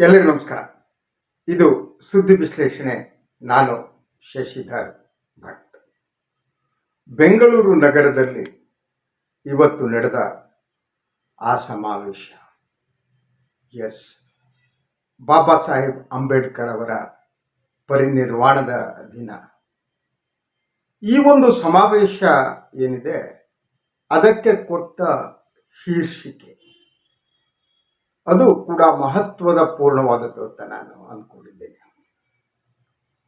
ಎಲ್ಲರಿಗೂ ನಮಸ್ಕಾರ. ಇದು ಸುದ್ದಿ ವಿಶ್ಲೇಷಣೆ. ನಾನು ಶಶಿಧರ್ ಭಟ್. ಬೆಂಗಳೂರು ನಗರದಲ್ಲಿ ಇವತ್ತು ನಡೆದ ಆ ಸಮಾವೇಶ. ಎಸ್. ಬಾಬಾ ಸಾಹೇಬ್ ಅಂಬೇಡ್ಕರ್ ಅವರ ಪರಿನಿರ್ವಾಣದ ದಿನ. ಈ ಒಂದು ಸಮಾವೇಶ ಏನಿದೆ, ಅದಕ್ಕೆ ಕೊಟ್ಟ ಶೀರ್ಷಿಕೆ. ಅದು ಕೂಡ ಮಹತ್ವದ ಪೂರ್ಣವಾದದ್ದು ಅಂತ ನಾನು ಅಂದ್ಕೊಂಡಿದ್ದೇನೆ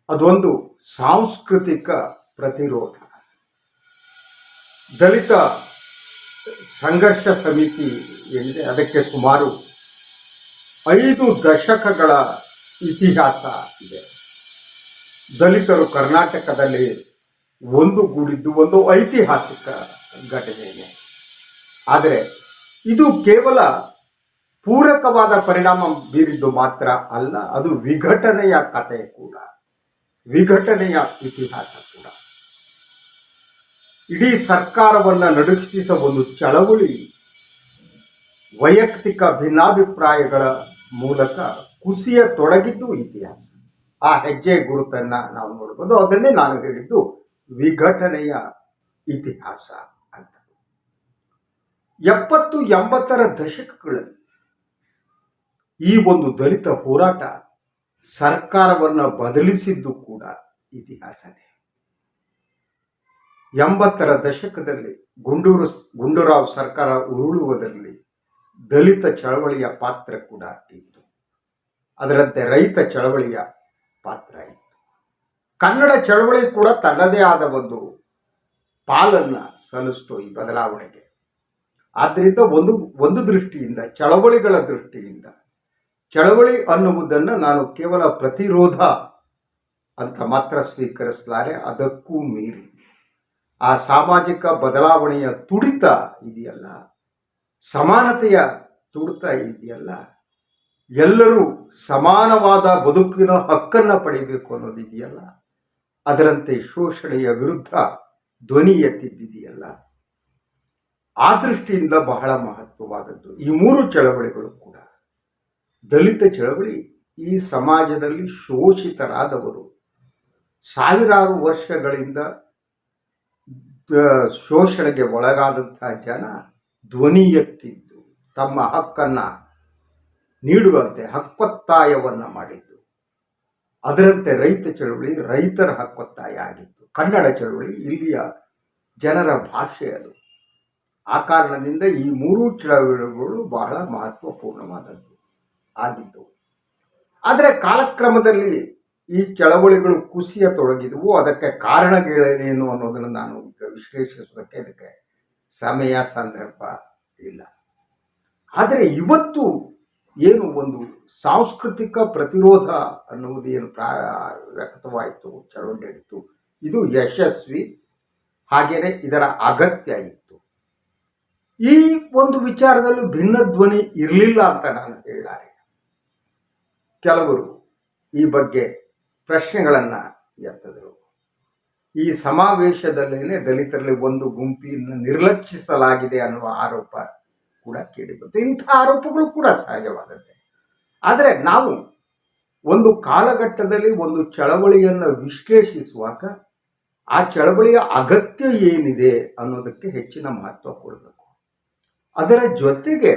ಅದೊಂದು ಸಾಂಸ್ಕೃತಿಕ ಪ್ರತಿರೋಧ. ದಲಿತ ಸಂಘರ್ಷ ಸಮಿತಿ ಎಂದರೆ ಅದಕ್ಕೆ ಸುಮಾರು ಐದು ದಶಕಗಳ ಇತಿಹಾಸ ಇದೆ. ದಲಿತರು ಕರ್ನಾಟಕದಲ್ಲಿ ಒಂದು ಗೂಡಿದ್ದು ಒಂದು ಐತಿಹಾಸಿಕ ಘಟನೆ ಆದರೆ ಇದು ಕೇವಲ ಪೂರಕವಾದ ಪರಿಣಾಮ ಬೀರಿದ್ದು ಮಾತ್ರ ಅಲ್ಲ, ಅದು ವಿಘಟನೆಯ ಕತೆ ಕೂಡ. ವಿಘಟನೆಯ ಇತಿಹಾಸ ಕೂಡ. ಇಡೀ ಸರ್ಕಾರವನ್ನ ನಡುಗಿಸಿದ ಒಂದು ಚಳವಳಿ ವೈಯಕ್ತಿಕ ಭಿನ್ನಾಭಿಪ್ರಾಯಗಳ ಮೂಲಕ ಕುಸಿಯ ತೊಡಗಿದ್ದು ಇತಿಹಾಸ. ಆ ಹೆಜ್ಜೆ ಗುರುತನ್ನ ನಾವು ನೋಡ್ಬೋದು. ಅದನ್ನೇ ನಾನು ಹೇಳಿದ್ದು ವಿಘಟನೆಯ ಇತಿಹಾಸ ಅಂತ. ಎಪ್ಪತ್ತು ಎಂಬತ್ತರ ದಶಕಗಳಲ್ಲಿ ಈ ಒಂದು ದಲಿತ ಹೋರಾಟ ಸರ್ಕಾರವನ್ನು ಬದಲಿಸಿದ್ದು ಕೂಡ ಇತಿಹಾಸನೇ. ಎಂಬತ್ತರ ದಶಕದಲ್ಲಿ ಗುಂಡೂರು ಗುಂಡೂರಾವ್ ಸರ್ಕಾರ ಉರುಳುವುದರಲ್ಲಿ ದಲಿತ ಚಳವಳಿಯ ಪಾತ್ರ ಕೂಡ ಇತ್ತು. ಅದರಂತೆ ರೈತ ಚಳವಳಿಯ ಪಾತ್ರ ಇತ್ತು. ಕನ್ನಡ ಚಳವಳಿ ಕೂಡ ತನ್ನದೇ ಆದ ಒಂದು ಪಾಲನ್ನು ಸಲ್ಲಿಸ್ತು ಈ ಬದಲಾವಣೆಗೆ. ಆದ್ದರಿಂದ ಒಂದು ಒಂದು ದೃಷ್ಟಿಯಿಂದ, ಚಳವಳಿಗಳ ದೃಷ್ಟಿಯಿಂದ ಚಳವಳಿ ಅನ್ನುವುದನ್ನು ನಾನು ಕೇವಲ ಪ್ರತಿರೋಧ ಅಂತ ಮಾತ್ರ ಸ್ವೀಕರಿಸಲಾರೆ, ಅದಕ್ಕೂ ಮೀರಿ. ಆ ಸಾಮಾಜಿಕ ಬದಲಾವಣೆಯ ತುಡಿತ ಇದೆಯಲ್ಲ? ಸಮಾನತೆಯ ತುಡಿತ ಇದೆಯಲ್ಲ? ಎಲ್ಲರೂ ಸಮಾನವಾದ ಬದುಕಿನ ಹಕ್ಕನ್ನು ಪಡಿಬೇಕು ಅನ್ನೋದಿದೆಯಲ್ಲ ಅದರಂತೆ ಶೋಷಣೆಯ ವಿರುದ್ಧ ಧ್ವನಿ ಎತ್ತಿದ್ದಿದೆಯಲ್ಲ? ಆ ದೃಷ್ಟಿಯಿಂದ ಬಹಳ ಮಹತ್ವವಾದದ್ದು. ಈ ಮೂರು ಚಳವಳಿಗಳು ಕೂಡ. ದಲಿತ ಚಳವಳಿ ಈ ಸಮಾಜದಲ್ಲಿ ಶೋಷಿತರಾದವರು. ಸಾವಿರಾರು ವರ್ಷಗಳಿಂದ ಶೋಷಣೆಗೆ ಒಳಗಾದಂತಹ ಜನ ಧ್ವನಿ ಎತ್ತಿದ್ದು, ತಮ್ಮ ಹಕ್ಕನ್ನ ನೀಡುವಂತೆ ಹಕ್ಕೊತ್ತಾಯವನ್ನು ಮಾಡಿದ್ದು. ಅದರಂತೆ ರೈತ ಚಳವಳಿ ರೈತರ ಹಕ್ಕೊತ್ತಾಯ ಆಗಿತ್ತು. ಕನ್ನಡ ಚಳವಳಿ ಇಲ್ಲಿಯ ಜನರ ಭಾಷೆ ಅದು. ಆ ಕಾರಣದಿಂದ ಈ ಮೂರೂ ಚಳವಳಿಗಳು ಬಹಳ ಮಹತ್ವಪೂರ್ಣವಾದದ್ದು. ಆಗಿದ್ದವು. ಆದರೆ ಕಾಲಕ್ರಮದಲ್ಲಿ ಈ ಚಳವಳಿಗಳು ಕುಸಿಯ ತೊಡಗಿದವು. ಅದಕ್ಕೆ ಕಾರಣಗಳೇನೇನು ಅನ್ನೋದನ್ನು ನಾನು ಈಗ ವಿಶ್ಲೇಷಿಸೋದಕ್ಕೆ ಅದಕ್ಕೆ ಸಮಯ, ಸಂದರ್ಭ ಇಲ್ಲ. ಆದರೆ ಇವತ್ತು ಏನು ಒಂದು ಸಾಂಸ್ಕೃತಿಕ ಪ್ರತಿರೋಧ ಅನ್ನುವುದು ಏನು ಪ್ರಾ, ವ್ಯಕ್ತವಾಯಿತು, ಚಳವಳಿ ಇದು ಯಶಸ್ವಿ ಹಾಗೆಯೇ ಇದರ ಅಗತ್ಯ ಇತ್ತು. ಈ ಒಂದು ವಿಚಾರದಲ್ಲಿ ಭಿನ್ನ ಧ್ವನಿ ಇರಲಿಲ್ಲ ಅಂತ ನಾನು ಕೆಲವರು ಈ ಬಗ್ಗೆ ಪ್ರಶ್ನೆಗಳನ್ನು ಎತ್ತಿದರು. ಈ ಸಮಾವೇಶದಲ್ಲೇ ದಲಿತರಲ್ಲಿ ಒಂದು ಗುಂಪಿನ ನಿರ್ಲಕ್ಷಿಸಲಾಗಿದೆ ಅನ್ನುವ ಆರೋಪ ಕೂಡ ಕೇಳಿಬಂತು. ಇಂಥ ಆರೋಪಗಳು ಕೂಡ ಸಹಜವಾದದ್ದೇ ಆದರೆ ನಾವು ಒಂದು ಕಾಲಘಟ್ಟದಲ್ಲಿ ಒಂದು ಚಳವಳಿಯನ್ನು ವಿಶ್ಲೇಷಿಸುವಾಗ ಆ ಚಳವಳಿಯ ಅಗತ್ಯ ಏನಿದೆ ಅನ್ನೋದಕ್ಕೆ ಹೆಚ್ಚಿನ ಮಹತ್ವ ಕೊಡಬೇಕು. ಅದರ ಜೊತೆಗೆ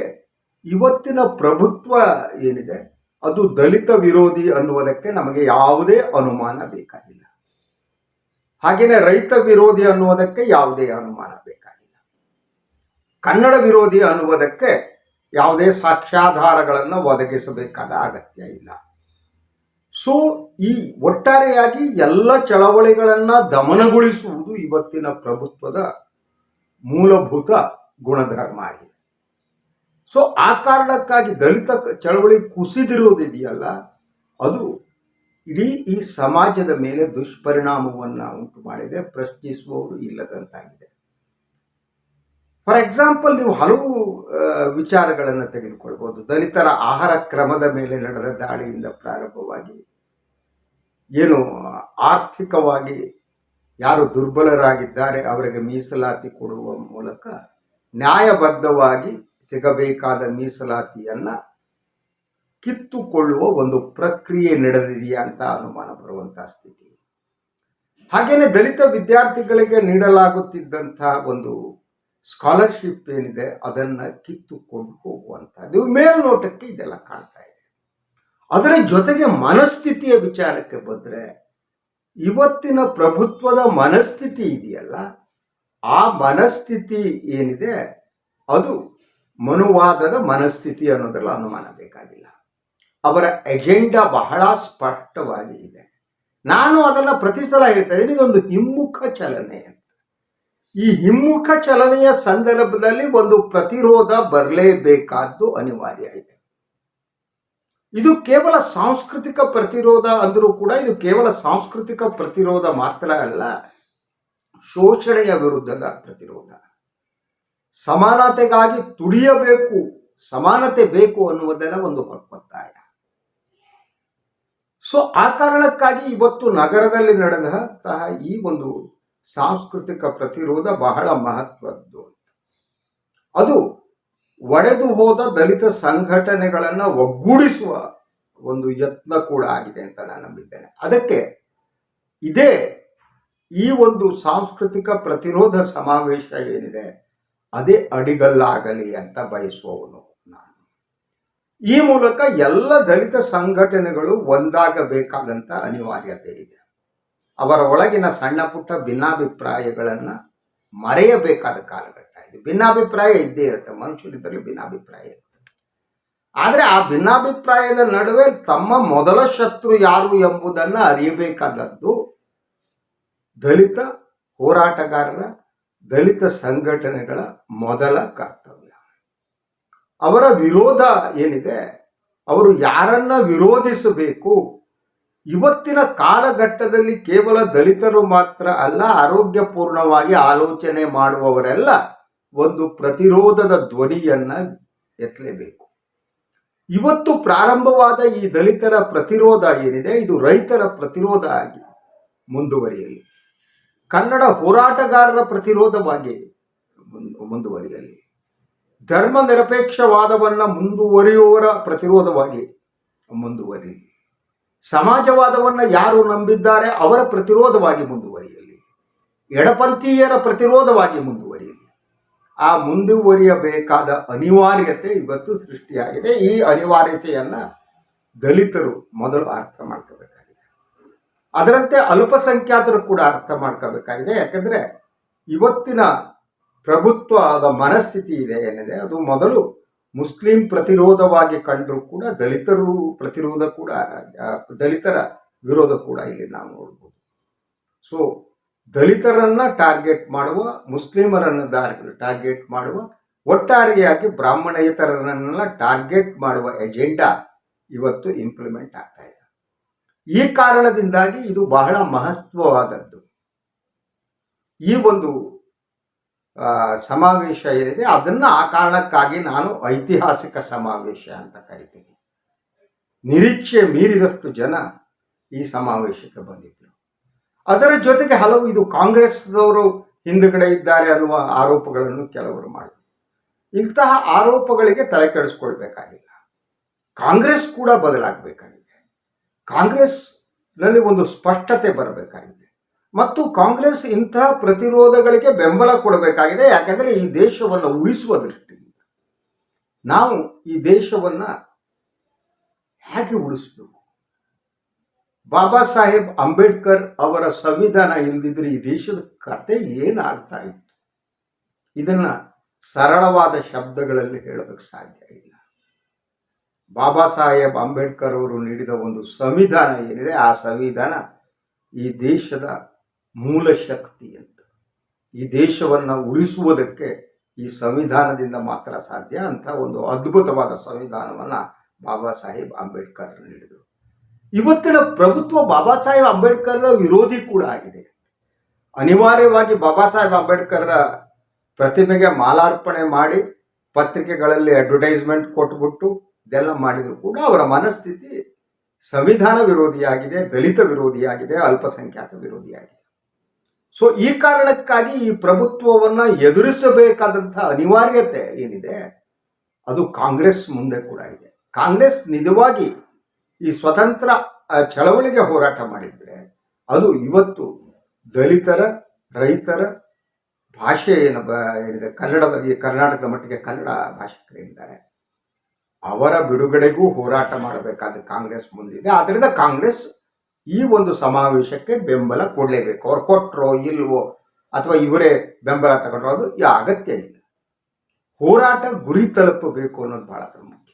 ಇವತ್ತಿನ ಪ್ರಭುತ್ವ ಏನಿದೆ? ಅದು ದಲಿತ ವಿರೋಧಿ ಅನ್ನುವುದಕ್ಕೆ ನಮಗೆ ಯಾವುದೇ ಅನುಮಾನ ಬೇಕಾಗಿಲ್ಲ. ಹಾಗೆಯೇ ರೈತ ವಿರೋಧಿ ಅನ್ನುವುದಕ್ಕೆ ಯಾವುದೇ ಅನುಮಾನ ಬೇಕಾಗಿಲ್ಲ. ಕನ್ನಡ ವಿರೋಧಿ ಅನ್ನುವುದಕ್ಕೆ ಯಾವುದೇ ಸಾಕ್ಷ್ಯಾಧಾರಗಳನ್ನು ಒದಗಿಸಬೇಕಾದ ಅಗತ್ಯ ಇಲ್ಲ. ಸೊ, ಈ ಒಟ್ಟಾರೆಯಾಗಿ ಎಲ್ಲ ಚಳವಳಿಗಳನ್ನು ದಮನಗೊಳಿಸುವುದು ಇವತ್ತಿನ ಪ್ರಭುತ್ವದ ಮೂಲಭೂತ ಗುಣಧರ್ಮ ಆಗಿದೆ. ಸೊ ಆ ಕಾರಣಕ್ಕಾಗಿ ದಲಿತ ಚಳವಳಿ ಕುಸಿದಿರುವುದಿದೆಯಲ್ಲ, ಅದು ಇಡೀ ಈ ಸಮಾಜದ ಮೇಲೆ ದುಷ್ಪರಿಣಾಮವನ್ನು ಉಂಟು ಮಾಡಿದೆ, ಪ್ರಶ್ನಿಸುವವರು ಇಲ್ಲದಂತಾಗಿದೆ. ಫಾರ್ ಎಕ್ಸಾಂಪಲ್ ನೀವು ಹಲವು ವಿಚಾರಗಳನ್ನು ತೆಗೆದುಕೊಳ್ಬೋದು. ದಲಿತರ ಆಹಾರ ಕ್ರಮದ ಮೇಲೆ ನಡೆದ ದಾಳಿಯಿಂದ ಪ್ರಾರಂಭವಾಗಿ ಏನು, ಆರ್ಥಿಕವಾಗಿ ಯಾರು ದುರ್ಬಲರಾಗಿದ್ದಾರೆ, ಅವರಿಗೆ ಮೀಸಲಾತಿ ಕೊಡುವ ಮೂಲಕ ನ್ಯಾಯಬದ್ಧವಾಗಿ ಸಿಗಬೇಕಾದ ಮೀಸಲಾತಿಯನ್ನು ಕಿತ್ತುಕೊಳ್ಳುವ ಒಂದು ಪ್ರಕ್ರಿಯೆ ನಡೆದಿದೆಯಾ ಅಂತ ಅನುಮಾನ ಬರುವಂತಹ ಸ್ಥಿತಿ. ಹಾಗೆಯೇ ದಲಿತ ವಿದ್ಯಾರ್ಥಿಗಳಿಗೆ ನೀಡಲಾಗುತ್ತಿದ್ದಂಥ ಒಂದು ಸ್ಕಾಲರ್ಶಿಪ್ ಏನಿದೆ, ಅದನ್ನ ಕಿತ್ತುಕೊಂಡು ಹೋಗುವಂಥದ್ದು ಮೇಲ್ನೋಟಕ್ಕೆ ಇದೆಲ್ಲ ಕಾಣ್ತಾ ಇದೆ. ಅದರ ಜೊತೆಗೆ ಮನಸ್ಥಿತಿಯ ವಿಚಾರಕ್ಕೆ ಬಂದರೆ ಇವತ್ತಿನ ಪ್ರಭುತ್ವದ ಮನಸ್ಥಿತಿ ಇದೆಯಲ್ಲ, ಆ ಮನಸ್ಥಿತಿ ಏನಿದೆ, ಅದು ಮನುವಾದದ ಮನಸ್ಥಿತಿ ಅನ್ನೋದ್ರಲ್ಲಿ ಅನುಮಾನ ಬೇಕಾಗಿಲ್ಲ. ಅವರ ಎಜೆಂಡಾ ಬಹಳ ಸ್ಪಷ್ಟವಾಗಿ ಇದೆ. ನಾನು ಅದನ್ನು ಪ್ರತಿ ಸಲ ಹೇಳ್ತಾ ಇದ್ದೀನಿ, ಇದೊಂದು ಹಿಮ್ಮುಖ ಚಲನೆ ಅಂತ. ಈ ಹಿಮ್ಮುಖ ಚಲನೆಯ ಸಂದರ್ಭದಲ್ಲಿ ಒಂದು ಪ್ರತಿರೋಧ ಬರಲೇಬೇಕಾದ್ದು ಅನಿವಾರ್ಯ ಇದೆ. ಇದು ಕೇವಲ ಸಾಂಸ್ಕೃತಿಕ ಪ್ರತಿರೋಧ ಅಂದರೂ ಕೂಡ ಇದು ಕೇವಲ ಸಾಂಸ್ಕೃತಿಕ ಪ್ರತಿರೋಧ ಮಾತ್ರ ಅಲ್ಲ, ಶೋಷಣೆಯ ವಿರುದ್ಧದ ಪ್ರತಿರೋಧ. ಸಮಾನತೆಗಾಗಿ ತುಡಿಯಬೇಕು, ಸಮಾನತೆ ಬೇಕು ಅನ್ನುವುದರ ಒಂದು ಒತ್ತಾಯ ಸೊ ಆ ಕಾರಣಕ್ಕಾಗಿ ಇವತ್ತು ನಗರದಲ್ಲಿ ನಡೆದಂತಹ ಈ ಒಂದು ಸಾಂಸ್ಕೃತಿಕ ಪ್ರತಿರೋಧ ಬಹಳ ಮಹತ್ವದ್ದು. ಅದು ಒಡೆದು ಹೋದ ದಲಿತ ಸಂಘಟನೆಗಳನ್ನು ಒಗ್ಗೂಡಿಸುವ ಒಂದು ಯತ್ನ ಕೂಡ ಆಗಿದೆ ಅಂತ ನಾನು ನಂಬಿದ್ದೇನೆ. ಅದಕ್ಕೆ ಇದೇ ಈ ಒಂದು ಸಾಂಸ್ಕೃತಿಕ ಪ್ರತಿರೋಧ ಸಮಾವೇಶ ಏನಿದೆ ಅದೇ ಅಡಿಗಲ್ಲಾಗಲಿ ಅಂತ ಬಯಸುವವನು ನಾನು. ಈ ಮೂಲಕ ಎಲ್ಲ ದಲಿತ ಸಂಘಟನೆಗಳು ಒಂದಾಗಬೇಕಾದಂಥ ಅನಿವಾರ್ಯತೆ ಇದೆ. ಅವರ ಒಳಗಿನ ಸಣ್ಣ ಪುಟ್ಟ ಭಿನ್ನಾಭಿಪ್ರಾಯಗಳನ್ನು ಮರೆಯಬೇಕಾದ ಕಾಲಘಟ್ಟ ಇದೆ. ಭಿನ್ನಾಭಿಪ್ರಾಯ ಇದ್ದೇ ಇರುತ್ತೆ. ಮನುಷ್ಯರಿದ್ದರೆ ಭಿನ್ನಾಭಿಪ್ರಾಯ ಇರುತ್ತೆ. ಆದರೆ ಆ ಭಿನ್ನಾಭಿಪ್ರಾಯದ ನಡುವೆ ತಮ್ಮ ಮೊದಲ ಶತ್ರು ಯಾರು ಎಂಬುದನ್ನು ಅರಿಯಬೇಕಾದದ್ದು ದಲಿತ ಹೋರಾಟಗಾರರ ದಲಿತ ಸಂಘಟನೆಗಳ ಮೊದಲ ಕರ್ತವ್ಯ. ಅವರ ವಿರೋಧ ಏನಿದೆ? ಅವರು ಯಾರನ್ನ ವಿರೋಧಿಸಬೇಕು? ಇವತ್ತಿನ ಕಾಲಘಟ್ಟದಲ್ಲಿ ಕೇವಲ ದಲಿತರು ಮಾತ್ರ ಅಲ್ಲ, ಆರೋಗ್ಯಪೂರ್ಣವಾಗಿ ಆಲೋಚನೆ ಮಾಡುವವರೆಲ್ಲ ಒಂದು ಪ್ರತಿರೋಧದ ಧ್ವನಿಯನ್ನ ಎತ್ತಲೇಬೇಕು. ಇವತ್ತು ಪ್ರಾರಂಭವಾದ ಈ ದಲಿತರ ಪ್ರತಿರೋಧ ಏನಿದೆ? ಇದು ರೈತರ ಪ್ರತಿರೋಧ ಆಗಿದೆ ಮುಂದುವರಿಯಲಿ. ಕನ್ನಡ ಹೋರಾಟಗಾರರ ಪ್ರತಿರೋಧವಾಗಿ ಮುಂದ್- ಮುಂದುವರಿಯಲಿ. ಧರ್ಮ ನಿರಪೇಕ್ಷವಾದವನ್ನು ಮುಂದುವರಿಯುವವರ ಪ್ರತಿರೋಧವಾಗಿ ಮುಂದುವರಿಯಲಿ ಸಮಾಜವಾದವನ್ನು ಯಾರು ನಂಬಿದ್ದಾರೆ ಅವರ ಪ್ರತಿರೋಧವಾಗಿ ಮುಂದುವರಿಯಲಿ. ಎಡಪಂಥೀಯರ ಪ್ರತಿರೋಧವಾಗಿ ಮುಂದುವರಿಯಲಿ. ಆ ಮುಂದುವರಿಯಬೇಕಾದ ಅನಿವಾರ್ಯತೆ ಇವತ್ತು ಸೃಷ್ಟಿಯಾಗಿದೆ. ಈ ಅನಿವಾರ್ಯತೆಯನ್ನು ದಲಿತರು ಮೊದಲು ಅರ್ಥ ಮಾಡ್ಕೋಬೇಕಾಗಿದೆ ಅದರಂತೆ ಅಲ್ಪಸಂಖ್ಯಾತರು ಕೂಡ ಅರ್ಥ ಮಾಡ್ಕೋಬೇಕಾಗಿದೆ. ಯಾಕಂದರೆ ಇವತ್ತಿನ ಪ್ರಭುತ್ವ ಆದ ಮನಸ್ಥಿತಿ ಇದೆ ಏನಿದೆ, ಅದು ಮೊದಲು ಮುಸ್ಲಿಂ ಪ್ರತಿರೋಧವಾಗಿ ಕಂಡರೂ ಕೂಡ ದಲಿತರು ಪ್ರತಿರೋಧ ಕೂಡ ದಲಿತರ ವಿರೋಧ ಕೂಡ ಇಲ್ಲಿ ನಾವು ನೋಡ್ಬೋದು. ಸೊ ದಲಿತರನ್ನ ಟಾರ್ಗೆಟ್ ಮಾಡುವ, ಮುಸ್ಲಿಮರನ್ನು ಟಾರ್ಗೆಟ್ ಮಾಡುವ, ಒಟ್ಟಾರೆಯಾಗಿ ಬ್ರಾಹ್ಮಣೇತರರನ್ನೆಲ್ಲ ಟಾರ್ಗೆಟ್ ಮಾಡುವ ಎಜೆಂಡಾ ಇವತ್ತು ಇಂಪ್ಲಿಮೆಂಟ್ ಆಗ್ತಾ ಇದೆ. ಈ ಕಾರಣದಿಂದಾಗಿ ಇದು ಬಹಳ ಮಹತ್ವವಾದದ್ದು. ಈ ಒಂದು ಸಮಾವೇಶ ಏನಿದೆ, ಅದನ್ನು ಆ ಕಾರಣಕ್ಕಾಗಿ ನಾನು ಐತಿಹಾಸಿಕ ಸಮಾವೇಶ ಅಂತ ಕರಿತೀನಿ. ನಿರೀಕ್ಷೆ ಮೀರಿದಷ್ಟು ಜನ ಈ ಸಮಾವೇಶಕ್ಕೆ ಬಂದಿದ್ದರು ಅದರ ಜೊತೆಗೆ ಹಲವು ಇದು ಕಾಂಗ್ರೆಸ್ದವರು ಹಿಂದುಗಡೆ ಇದ್ದಾರೆ ಅನ್ನುವ ಆರೋಪಗಳನ್ನು ಕೆಲವರು ಮಾಡಿದರು. ಇಂತಹ ಆರೋಪಗಳಿಗೆ ತಲೆ ಕೆಡಿಸ್ಕೊಳ್ಬೇಕಾಗಿಲ್ಲ. ಕಾಂಗ್ರೆಸ್ ಕೂಡ ಬದಲಾಗಬೇಕಾಗಿದೆ ಕಾಂಗ್ರೆಸ್ನಲ್ಲಿ ಒಂದು ಸ್ಪಷ್ಟತೆ ಬರಬೇಕಾಗಿದೆ. ಮತ್ತು ಕಾಂಗ್ರೆಸ್ ಇಂತಹ ಪ್ರತಿರೋಧಗಳಿಗೆ ಬೆಂಬಲ ಕೊಡಬೇಕಾಗಿದೆ, ಯಾಕೆಂದರೆ ಈ ದೇಶವನ್ನು ಉಳಿಸುವ ದೃಷ್ಟಿಯಿಂದ. ನಾವು ಈ ದೇಶವನ್ನು ಹೇಗೆ ಉಳಿಸಬೇಕು? ಬಾಬಾ ಸಾಹೇಬ್ ಅಂಬೇಡ್ಕರ್ ಅವರ ಸಂವಿಧಾನ ಇಲ್ದಿದ್ರೆ ಈ ದೇಶದ ಕತೆ ಏನಾಗ್ತಾ ಇತ್ತು? ಇದನ್ನು ಸರಳವಾದ ಶಬ್ದಗಳಲ್ಲಿ ಹೇಳೋದಕ್ಕೆ ಸಾಧ್ಯ ಇಲ್ಲ. ಬಾಬಾ ಸಾಹೇಬ್ ಅಂಬೇಡ್ಕರ್ ಅವರು ನೀಡಿದ ಒಂದು ಸಂವಿಧಾನ ಏನಿದೆ? ಆ ಸಂವಿಧಾನ ಈ ದೇಶದ ಮೂಲ ಶಕ್ತಿ ಅಂತ. ಈ ದೇಶವನ್ನು ಉಳಿಸುವುದಕ್ಕೆ ಈ ಸಂವಿಧಾನದಿಂದ ಮಾತ್ರ ಸಾಧ್ಯ ಅಂತ ಒಂದು ಅದ್ಭುತವಾದ ಸಂವಿಧಾನವನ್ನು ಬಾಬಾ ಸಾಹೇಬ್ ಅಂಬೇಡ್ಕರ್ ನೀಡಿದರು. ಇವತ್ತಿನ ಪ್ರಭುತ್ವ ಬಾಬಾ ಸಾಹೇಬ್ ಅಂಬೇಡ್ಕರ್ನ ವಿರೋಧಿ ಕೂಡ ಆಗಿದೆ. ಅನಿವಾರ್ಯವಾಗಿ ಬಾಬಾ ಸಾಹೇಬ್ ಅಂಬೇಡ್ಕರ್ರ ಪ್ರತಿಮೆಗೆ ಮಾಲಾರ್ಪಣೆ ಮಾಡಿ ಪತ್ರಿಕೆಗಳಲ್ಲಿ ಅಡ್ವರ್ಟೈಸ್ಮೆಂಟ್ ಕೊಟ್ಬಿಟ್ಟು ಇದೆಲ್ಲ ಮಾಡಿದರೂ ಕೂಡ ಅವರ ಮನಸ್ಥಿತಿ ಸಂವಿಧಾನ ವಿರೋಧಿಯಾಗಿದೆ, ದಲಿತ ವಿರೋಧಿಯಾಗಿದೆ, ಅಲ್ಪಸಂಖ್ಯಾತ ವಿರೋಧಿಯಾಗಿದೆ. ಸೊ ಈ ಕಾರಣಕ್ಕಾಗಿ ಈ ಪ್ರಭುತ್ವವನ್ನು ಎದುರಿಸಬೇಕಾದಂಥ ಅನಿವಾರ್ಯತೆ ಏನಿದೆ, ಅದು ಕಾಂಗ್ರೆಸ್ ಮುಂದೆ ಕೂಡ ಇದೆ. ಕಾಂಗ್ರೆಸ್ ನಿಜವಾಗಿ ಈ ಸ್ವತಂತ್ರ ಚಳವಳಿಗೆ ಹೋರಾಟ ಮಾಡಿದ್ರೆ ಅದು ಇವತ್ತು ದಲಿತರ, ರೈತರ ಭಾಷೆ ಏನು ಬ, ಏನಿದೆ, ಕನ್ನಡದ, ಈ ಕರ್ನಾಟಕದ ಮಟ್ಟಿಗೆ ಕನ್ನಡ ಭಾಷಿಕರಿದ್ದಾರೆ ಅವರ ಬಿಡುಗಡೆಗೂ ಹೋರಾಟ ಮಾಡಬೇಕಾದ ಕಾಂಗ್ರೆಸ್ ಮುಂದಿದೆ. ಆದ್ದರಿಂದ ಕಾಂಗ್ರೆಸ್ ಈ ಒಂದು ಸಮಾವೇಶಕ್ಕೆ ಬೆಂಬಲ ಕೊಡಲೇಬೇಕು. ಅವ್ರು ಕೊಟ್ಟರೋ ಇಲ್ವೋ ಅಥವಾ ಇವರೇ ಬೆಂಬಲ ತಗೊಂಡ್ರೋ ಅದು ಯಾ ಅಗತ್ಯ ಇಲ್ಲ. ಹೋರಾಟ ಗುರಿ ತಲುಪಬೇಕು ಅನ್ನೋದು ಬಹಳ ಮುಖ್ಯ.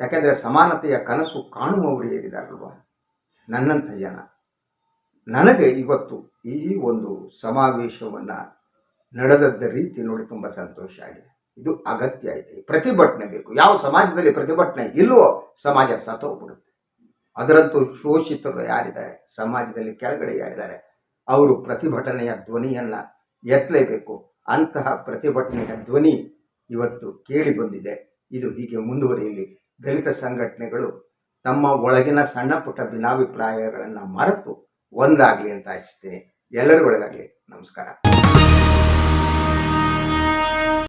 ಯಾಕೆಂದರೆ ಸಮಾನತೆಯ ಕನಸು ಕಾಣುವವರು ಏನಿದಾರಲ್ವ ನನ್ನಂಥ ಜನ. ನನಗೆ ಇವತ್ತು ಈ ಒಂದು ಸಮಾವೇಶವನ್ನು ನಡೆದದ್ದ ರೀತಿ ನೋಡಿ ತುಂಬ ಸಂತೋಷ ಆಗಿದೆ. ಇದು ಅಗತ್ಯ ಇದೆ. ಪ್ರತಿಭಟನೆ ಬೇಕು. ಯಾವ ಸಮಾಜದಲ್ಲಿ ಪ್ರತಿಭಟನೆ ಇಲ್ಲವೋ ಸಮಾಜ ಸತ್ತೋಗ್ಬಿಡುತ್ತೆ. ಅದರಂತೂ ಶೋಷಿತರು ಯಾರಿದ್ದಾರೆ? ಸಮಾಜದಲ್ಲಿ ಕೆಳಗಡೆ ಯಾರಿದ್ದಾರೆ? ಅವರು ಪ್ರತಿಭಟನೆಯ ಧ್ವನಿಯನ್ನು ಎತ್ತಲೇಬೇಕು. ಅಂತಹ ಪ್ರತಿಭಟನೆಯ ಧ್ವನಿ ಇವತ್ತು ಕೇಳಿ ಬಂದಿದೆ. ಇದು ಹೀಗೆ ಮುಂದುವರಿಯಲಿ. ದಲಿತ ಸಂಘಟನೆಗಳು ತಮ್ಮ ಒಳಗಿನ ಸಣ್ಣ ಪುಟ್ಟ ಭಿನ್ನಾಭಿಪ್ರಾಯಗಳನ್ನು ಮರೆತು ಒಂದಾಗಲಿ ಅಂತ ಆಶಿಸ್ತೀನಿ. ಎಲ್ಲರಿಗೂ ಒಳಗಾಗಲಿ ನಮಸ್ಕಾರ.